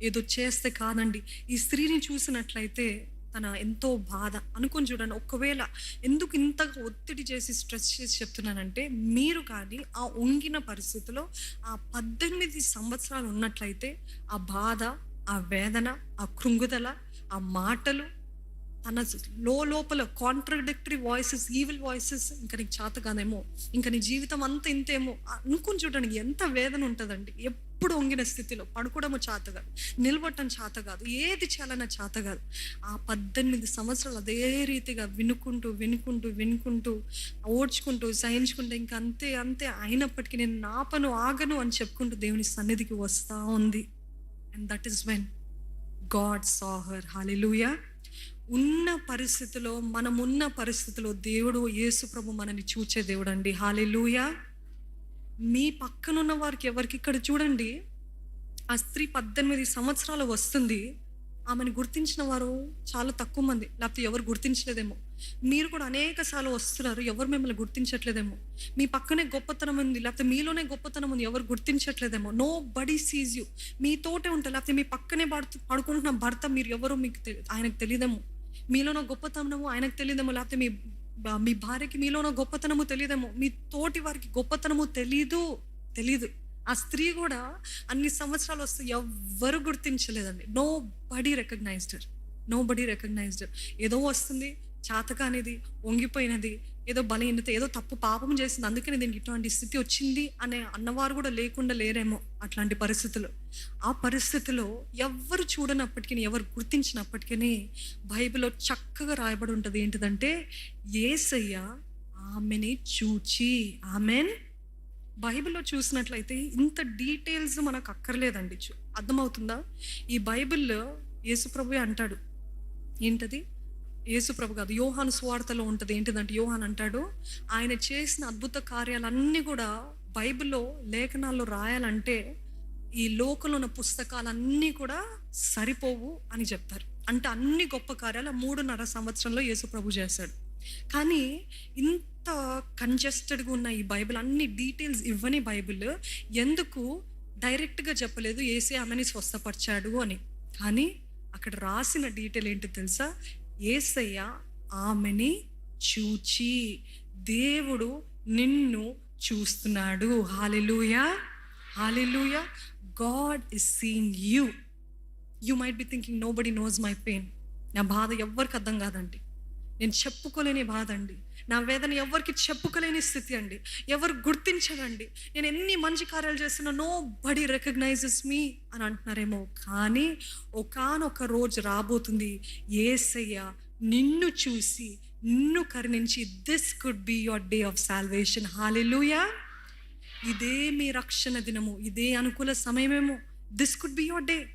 ఏదో చేస్తే కాదండి. ఈ స్త్రీని చూసినట్లయితే తన ఎంతో బాధ. అనుకొని చూడండి ఒకవేళ ఎందుకు ఇంతగా ఒత్తిడి చేసి స్ట్రెస్ చేసి చెప్తున్నానంటే మీరు కానీ ఆ వంగిన పరిస్థితిలో ఆ పద్దెనిమిది సంవత్సరాలు ఉన్నట్లయితే ఆ బాధ ఆ వేదన ఆ కృంగుదల ఆ మాటలు తన లో లోపల కాంట్రడిక్టరీ వాయిసెస్ ఈవిల్ వాయిసెస్ ఇంకా నీకు చేత కాదేమో ఇంకా నీ జీవితం అంతా ఇంతేమో అనుకుని చూడడానికి ఎంత వేదన ఉంటుందండి. ఎప్పుడు వంగిన స్థితిలో పడుకోవడము చేత కాదు నిలబడటం చేత కాదు ఏది చేయాలన్న చేత కాదు ఆ పద్దెనిమిది సంవత్సరాలు అదే రీతిగా వినుకుంటూ వినుకుంటూ వినుకుంటూ ఓడ్చుకుంటూ సహించుకుంటూ ఇంకా అంతే అంతే అయినప్పటికీ నేను నా పను ఆగను అని చెప్పుకుంటూ దేవుని సన్నిధికి వస్తా ఉంది. And that is when God saw her her ఉన్న పరిస్థితిలో మనం ఉన్న పరిస్థితిలో దేవుడు యేసుప్రభు మనని చూచే దేవుడు అండి హాలెలూయా మీ పక్కనున్న వారికి ఎవరికి ఇక్కడ చూడండి. ఆ స్త్రీ పద్దెనిమిది సంవత్సరాలు వస్తుంది. ఆమెను గుర్తించిన వారు చాలా తక్కువ మంది. లేకపోతే ఎవరు గుర్తించలేదేమో. మీరు కూడా అనేక సార్లు వస్తున్నారు. ఎవరు మిమ్మల్ని గుర్తించట్లేదేమో. మీ పక్కనే గొప్పతనం ఉంది. లేకపోతే మీలోనే గొప్పతనం ఉంది. ఎవరు గుర్తించట్లేదేమో. నో బడీ సీజ్ యూ మీతోటే ఉంటారు. లేకపోతే మీ పక్కనే పడుతు పడుకుంటున్న భర్త మీరు ఎవరో మీకు తెలి- ఆయనకు తెలియదేమో మీలోనో గొప్పతనము ఆయనకు తెలియదేమో లేకపోతే మీ మీ భార్యకి మీలోనో గొప్పతనము తెలియదేమో. మీ తోటి వారికి గొప్పతనము తెలీదు తెలీదు. ఆ స్త్రీ కూడా అన్ని సంవత్సరాలు వస్తే ఎవ్వరు గుర్తించలేదండి. Nobody recognised nobody recognised ఏదో వస్తుంది చాతకానిది వంగిపోయినది ఏదో బలహీనత ఏదో తప్పు పాపం చేసింది అందుకని దీనికి ఇటువంటి స్థితి వచ్చింది అనే అన్నవారు కూడా లేకుండా లేరేమో అట్లాంటి పరిస్థితులు. ఆ పరిస్థితిలో ఎవరు చూడనప్పటికీ ఎవరు గుర్తించినప్పటికీ బైబిల్లో చక్కగా రాయబడి ఉంటుంది. ఏంటిదంటే ఏసయ్య ఆమెని చూచి ఆమెన్. బైబిల్లో చూసినట్లయితే ఇంత డీటెయిల్స్ మనకు అక్కర్లేదండి. చూ- అర్థమవుతుందా? ఈ బైబిల్లో యేసుప్రభు అంటాడు. ఏంటది? యేసుప్రభు కాదు. యోహాను స్వార్థలో ఉంటుంది. ఏంటిదంటే యోహాన్ అంటాడు ఆయన చేసిన అద్భుత కార్యాలన్నీ కూడా బైబిల్లో లేఖనాల్లో రాయాలంటే ఈ లోకంలో ఉన్న పుస్తకాలన్నీ కూడా సరిపోవు అని చెప్తారు. అంటే అన్ని గొప్ప కార్యాలు మూడున్నర సంవత్సరంలో యేసుప్రభు చేశాడు. కానీ ఇంత కంజెస్టెడ్గా ఉన్న ఈ బైబిల్ అన్ని డీటెయిల్స్ ఇవ్వని బైబిల్ ఎందుకు డైరెక్ట్గా చెప్పలేదు ఏసే ఆమెని స్వస్థపరిచాడు అని. కానీ అక్కడ రాసిన డీటెయిల్ ఏంటి తెలుసా? ఏసయ్య ఆమెని చూచి దేవుడు నిన్ను చూస్తున్నాడు. Hallelujah hallelujah God is seeing you. You might be thinking nobody knows my pain. నా బాధ ఎవ్వరికి అర్థం కాదండి. నేను చెప్పుకోలేని బాధ అండి. నా వేదన ఎవరికి చెప్పుకోలేని స్థితి అండి. ఎవరు గుర్తించదండి నేను ఎన్ని మంచి కార్యాలు చేస్తున్నా నో బడి రికగ్నైజెస్ మీ అని అంటున్నారేమో. కానీ ఒకానొక రోజు రాబోతుంది. ఏసయ్య నిన్ను చూసి నిన్ను కరుణించి this could be your day of salvation hallelujah ఇదే మీ రక్షణ దినము. ఇదే అనుకూల సమయమేమో. This could be your day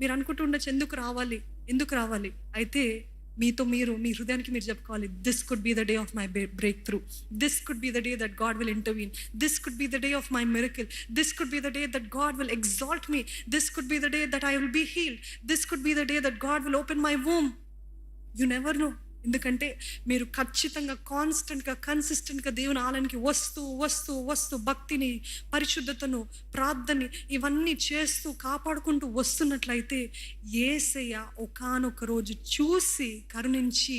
మీరు అనుకుంటుండొచ్చు ఎందుకు రావాలి? ఎందుకు రావాలి? అయితే మీతో మీరు మీ హృదయానికి మీరు చెప్పుకోవాలి. This could be the day of my breakthrough this could be the day that God will intervene this could be the day of my miracle this could be the day that God will exalt me this could be the day that I will be healed this could be the day that God will open my womb you never know ఎందుకంటే మీరు ఖచ్చితంగా కాన్స్టెంట్గా కన్సిస్టెంట్గా దేవుని ఆలయానికి వస్తూ వస్తూ వస్తూ భక్తిని పరిశుద్ధతను ప్రార్థని ఇవన్నీ చేస్తూ కాపాడుకుంటూ వస్తున్నట్లయితే ఏసయ్య ఒకానొక రోజు చూసి కరుణించి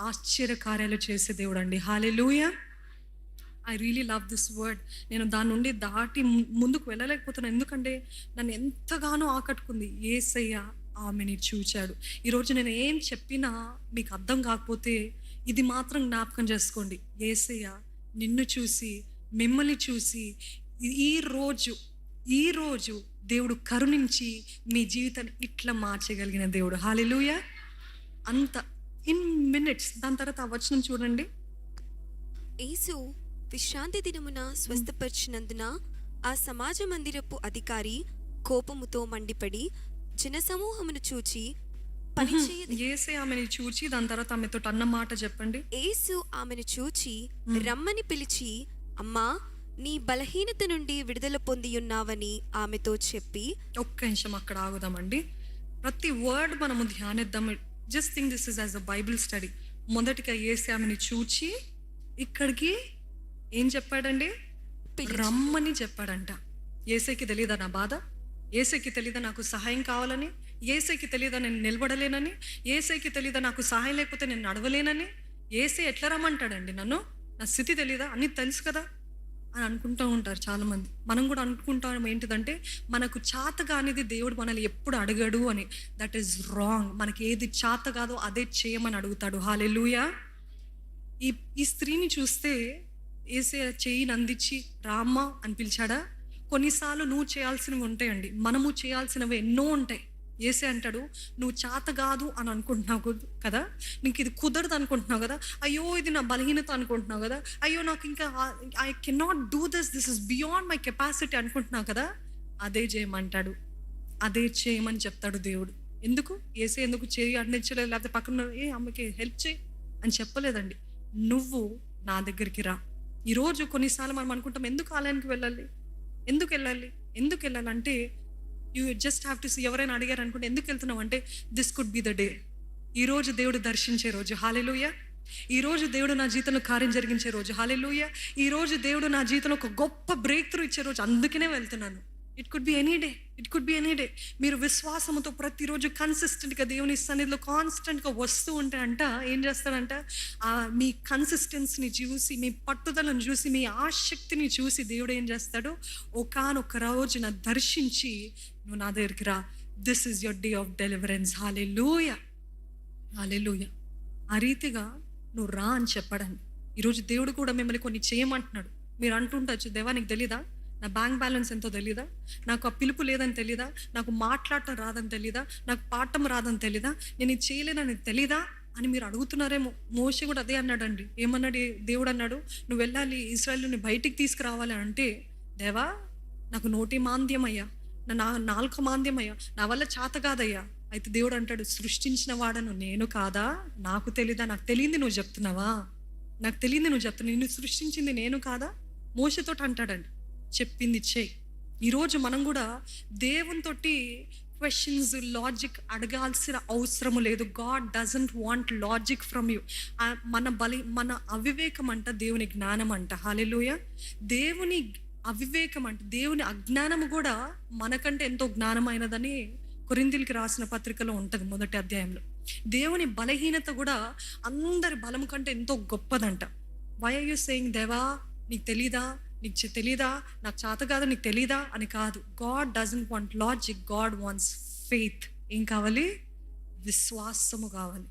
ఆశ్చర్య కార్యాలు చేసే దేవుడు అండి hallelujah I really love this word నేను దాని నుండి దాటి ము- ముందుకు వెళ్ళలేకపోతున్నాను ఎందుకంటే నన్ను ఎంతగానో ఆకట్టుకుంది. ఏసయ్య ఆమెని చూచాడు. ఈరోజు నేను ఏం చెప్పినా మీకు అర్థం కాకపోతే ఇది మాత్రం జ్ఞాపకం చేసుకోండి. ఏసయ్య నిన్ను చూసి మిమ్మల్ని చూసి ఈ రోజు ఈ రోజు దేవుడు కరుణించి మీ జీవితాన్ని ఇట్లా మార్చగలిగిన దేవుడు. హాలెలూయ అంత ఇన్ మినిట్స్ దాని తర్వాత ఆ వచనం చూడండి. యేసు విశ్రాంతి దినమున స్వస్థపరిచినందున ఆ సమాజ మందిరపు అధికారి కోపముతో మండిపడి జనసమూహమును చూచి ఏసే ఆమెని చూచి దాని తర్వాత ఆమెతో అన్న మాట చెప్పండి. యేసు ఆమెను చూచి రమ్మని పిలిచి అమ్మా నీ బలహీనత నుండి విడుదల పొందియున్నావని ఆమెతో చెప్పి ఒక్క నిమిషం అక్కడ ఆగుదామండి. ప్రతి వర్డ్ మనము ధ్యానిద్దాం. Just think this is as a Bible study మొదటిగా ఏసే ఆమెని చూచి ఇక్కడికి ఏం చెప్పాడండి. రమ్మని చెప్పాడంట. ఏసైకి తెలియదా నా బాధ? ఏసైకి తెలీదా నాకు సహాయం కావాలని? ఏసైకి తెలియదా నేను నిలబడలేనని? ఏసైకి తెలియదా నాకు సహాయం లేకపోతే నేను నడవలేనని? ఏసై ఎట్లా రమ్మంటాడండి నన్ను? నా స్థితి తెలీదా? అన్నీ తెలుసు కదా? అని అనుకుంటూ ఉంటారు చాలామంది. మనం కూడా అనుకుంటాం ఏంటిదంటే మనకు చేత కానిది దేవుడు మనల్ని ఎప్పుడు అడగడు అని. దట్ ఈస్ రాంగ్ మనకి ఏది చేత కాదో అదే చేయమని అడుగుతాడు. హాలెలుయా ఈ ఈ స్త్రీని చూస్తే ఏసే చేయిని అందించి రామ్మ అని పిలిచాడా? కొన్నిసార్లు నువ్వు చేయాల్సినవి ఉంటాయండి. మనము చేయాల్సినవి ఎన్నో ఉంటాయి. ఏసే అంటాడు నువ్వు చేత కాదు అని అనుకుంటున్నావు కదా? నీకు ఇది కుదరదు అనుకుంటున్నావు కదా? అయ్యో ఇది నా బలహీనత అనుకుంటున్నావు కదా? అయ్యో నాకు ఇంకా I cannot do this this is beyond my capacity అనుకుంటున్నావు కదా? అదే చేయమంటాడు. అదే చేయమని చెప్తాడు దేవుడు. ఎందుకు? ఏసే ఎందుకు చేయి అందించలేదు? లేకపోతే పక్కన ఏ అమ్మకి హెల్ప్ చేయి అని చెప్పలేదండి. నువ్వు నా దగ్గరికి రా. ఈరోజు కొన్నిసార్లు మనం అనుకుంటాం ఎందుకు ఆలయానికి వెళ్ళాలి? ఎందుకు వెళ్ళాలి ఎందుకు వెళ్ళాలంటే you just have to see ఎవరైనా అడిగారు అనుకుంటే ఎందుకు వెళ్తున్నావు అంటే this could be the day ఈరోజు దేవుడు దర్శించే రోజు. హాలెలుయ ఈరోజు దేవుడు నా జీవితంలో కార్యం జరిగించే రోజు. హాలెలుయ ఈరోజు దేవుడు నా జీవితంలో ఒక గొప్ప బ్రేక్ త్రూ ఇచ్చే రోజు. అందుకనే వెళ్తున్నాను. It could be any day it could be any day మీరు విశ్వాసంతో ప్రతిరోజు కన్సిస్టెంట్గా దేవుని సన్నిధిలో కాన్స్టెంట్గా వస్తూ ఉంటే అంట ఏం చేస్తాడంట? మీ కన్సిస్టెన్సీని చూసి మీ పట్టుదలను చూసి మీ ఆసక్తిని చూసి దేవుడు ఏం చేస్తాడు? ఒకనొక రోజున దర్శించి నువ్వు నా దగ్గరికి రా. This is your day of deliverance hallelujah hallelujah ఆ రీతిగా నువ్వు రా అని చెప్పడండి ఈరోజు దేవుడు కూడా మిమ్మల్ని కొన్ని చేయమంటున్నాడు. మీరు అంటుంటచ్చు దేవా నీకు తెలీదా? నా బ్యాంక్ బ్యాలెన్స్ ఎంతో తెలీదా? నాకు ఆ పిలుపు లేదని తెలీదా? నాకు మాట్లాడటం రాదని తెలీదా? నాకు పాడటం రాదని తెలీదా? నేను ఇది చేయలేనని తెలీదా? అని మీరు అడుగుతున్నారేమో. మోషే కూడా అదే అన్నాడండి. ఏమన్నాడు? దేవుడు అన్నాడు నువ్వు వెళ్ళాలి ఇస్రాయల్ని బయటికి తీసుకురావాలి అంటే దేవా నాకు నోటి మాంద్యం అయ్యా. నా నా- నాలుక మాంద్యం అయ్యా. నా వల్ల చేత కాదయ్యా. అయితే దేవుడు అంటాడు సృష్టించిన వాడను నేను కాదా? నాకు తెలీదా? నాకు తెలియంది నువ్వు చెప్తున్నావా? నాకు తెలియంది నువ్వు చెప్తున్నావు? నిన్ను సృష్టించింది నేను కాదా? మోసతోటి అంటాడండి. చెప్పింది చెయ్యి ఈరోజు మనం కూడా దేవునితోటి క్వశ్చన్స్ లాజిక్ అడగాల్సిన అవసరం లేదు. God doesn't want logic from you మన బలి మన అవివేకం అంట దేవుని జ్ఞానం అంట. హాలెలుయ దేవుని అవివేకం అంట దేవుని అజ్ఞానము కూడా మనకంటే ఎంతో జ్ఞానమైనదని కొరిందిల్కి రాసిన పత్రికలో ఉంటుంది మొదటి అధ్యాయంలో. దేవుని బలహీనత కూడా అందరి బలం కంటే ఎంతో గొప్పదంట. వై ఆర్ యూ సేయింగ్ దేవా నీకు తెలీదా? నీకు తెలీదా? నాకు చేత కాదు నీకు తెలీదా? అని కాదు. God doesn't want logic God wants faith ఏం కావాలి? విశ్వాసము కావాలి.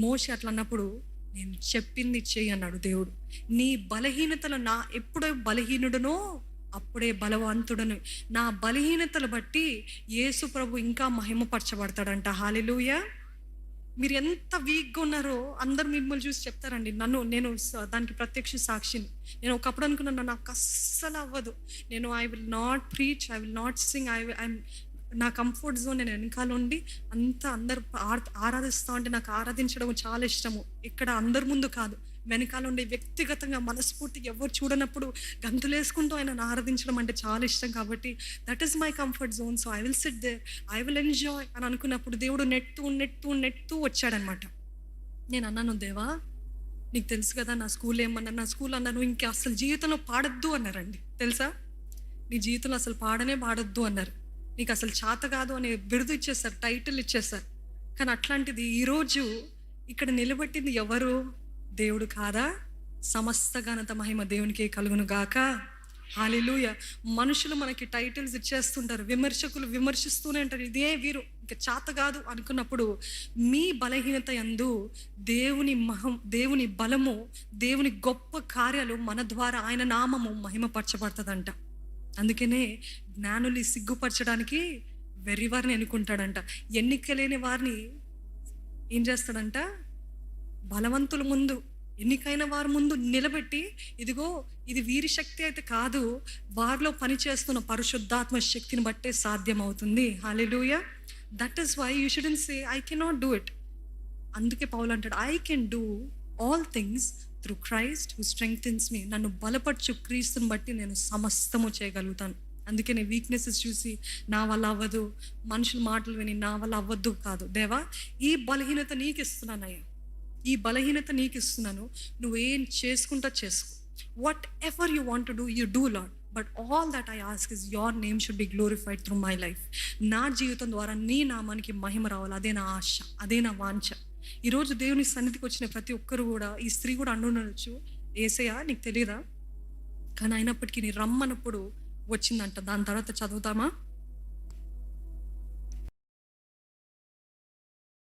మోషి అట్లా అన్నప్పుడు నేను చెప్పింది చెయ్యి అన్నాడు దేవుడు. నీ బలహీనతలు నా ఎప్పుడో బలహీనుడునో అప్పుడే బలవంతుడను. నా బలహీనతలు బట్టి యేసు ప్రభు ఇంకా మహిమపరచబడతాడంట. హాలెలూయ! మీరు ఎంత వీక్గా ఉన్నారో అందరు మిమ్మల్ని చూసి చెప్తారండి. నన్ను నేను దానికి ప్రత్యక్ష సాక్షిని. నేను ఒకప్పుడు అనుకున్నాను నాకు అస్సలు అవ్వదు. నేను I will not preach I will not sing I I నా కంఫర్ట్ జోన్ నేను వెనకాల ఉండి అంతా అందరు ఆర్- ఆరాధిస్తా ఉంటే నాకు ఆరాధించడం చాలా ఇష్టము. ఇక్కడ అందరి ముందు కాదు. వెనకాల ఉండే వ్యక్తిగతంగా మనస్ఫూర్తిగా ఎవరు చూడనప్పుడు గంతులేసుకుంటూ ఆయన ఆరాధించడం అంటే చాలా ఇష్టం కాబట్టి that is my comfort zone so I will sit there I will enjoy అని అనుకున్నప్పుడు దేవుడు నెట్టు నెట్టు నెట్టు వచ్చాడనమాట. నేను అన్నాను దేవా నీకు తెలుసు కదా నా స్కూల్ ఏమన్నా నా స్కూల్ అన్నారు ఇంకా అసలు జీవితంలో పాడొద్దు అన్నారండి. తెలుసా? నీ జీవితంలో అసలు పాడనే పాడొద్దు అన్నారు. నీకు అసలు చేత కాదు అనే బిరుదు ఇచ్చేస్తారు టైటిల్ ఇచ్చేస్తారు కానీ అట్లాంటిది ఈరోజు ఇక్కడ నిలబెట్టింది ఎవరు? దేవుడు కాదా? సమస్త ఘనత మహిమ దేవునికి కలుగును గాక. హాలిలూయ మనుషులు మనకి టైటిల్స్ ఇచ్చేస్తుంటారు విమర్శకులు విమర్శిస్తూనే ఉంటారు. ఇదే వీరు ఇంకా చేత కాదు అనుకున్నప్పుడు మీ బలహీనత యందు దేవుని మహం దేవుని బలము దేవుని గొప్ప కార్యాలు మన ద్వారా ఆయన నామము మహిమపరచబడుతుందంట. అందుకనే జ్ఞానుల్ని సిగ్గుపరచడానికి వెర్రివారిని ఎన్నుకుంటాడంట ఎన్నిక లేని వారిని ఏం చేస్తాడంట? బలవంతుల ముందు ఎన్నికైన వారి ముందు నిలబెట్టి ఇదిగో ఇది వీరి శక్తి అయితే కాదు వారిలో పనిచేస్తున్న పరిశుద్ధాత్మ శక్తిని బట్టే సాధ్యమవుతుంది. హాలిడూయ that is why you shouldn't say I cannot do it అందుకే పౌలు అంటాడు I can do all things through Christ who strengthens me నన్ను బలపరచు క్రీస్తుని బట్టి నేను సమస్తము చేయగలుగుతాను. అందుకే నేను వీక్నెసెస్ చూసి నా వల్ల అవ్వదు. మనుషుల మాటలు విని నా వల్ల అవ్వద్దు కాదు. దేవా ఈ బలహీనత నీకు ఇస్తున్నానయ్యా ఈ బలహీనత నీకు ఇస్తున్నాను నువ్వేం చేసుకుంటా చేసుకో. Whatever you want do you do Lord but all that I ask is your name should be glorified through my life నా జీవితం ద్వారా నీ నామానికి మహిమ రావాలి. అదే నా ఆశ అదే నా వాంఛ. ఈరోజు దేవుని సన్నిధికి వచ్చిన ప్రతి ఒక్కరు కూడా ఈ స్త్రీ కూడా అండుండొచ్చు ఏసయ్యా నీకు తెలియదా కానీ అయినప్పటికీ నీ రమ్మన్నప్పుడు వచ్చిందంట. దాని తర్వాత చదువుతామా?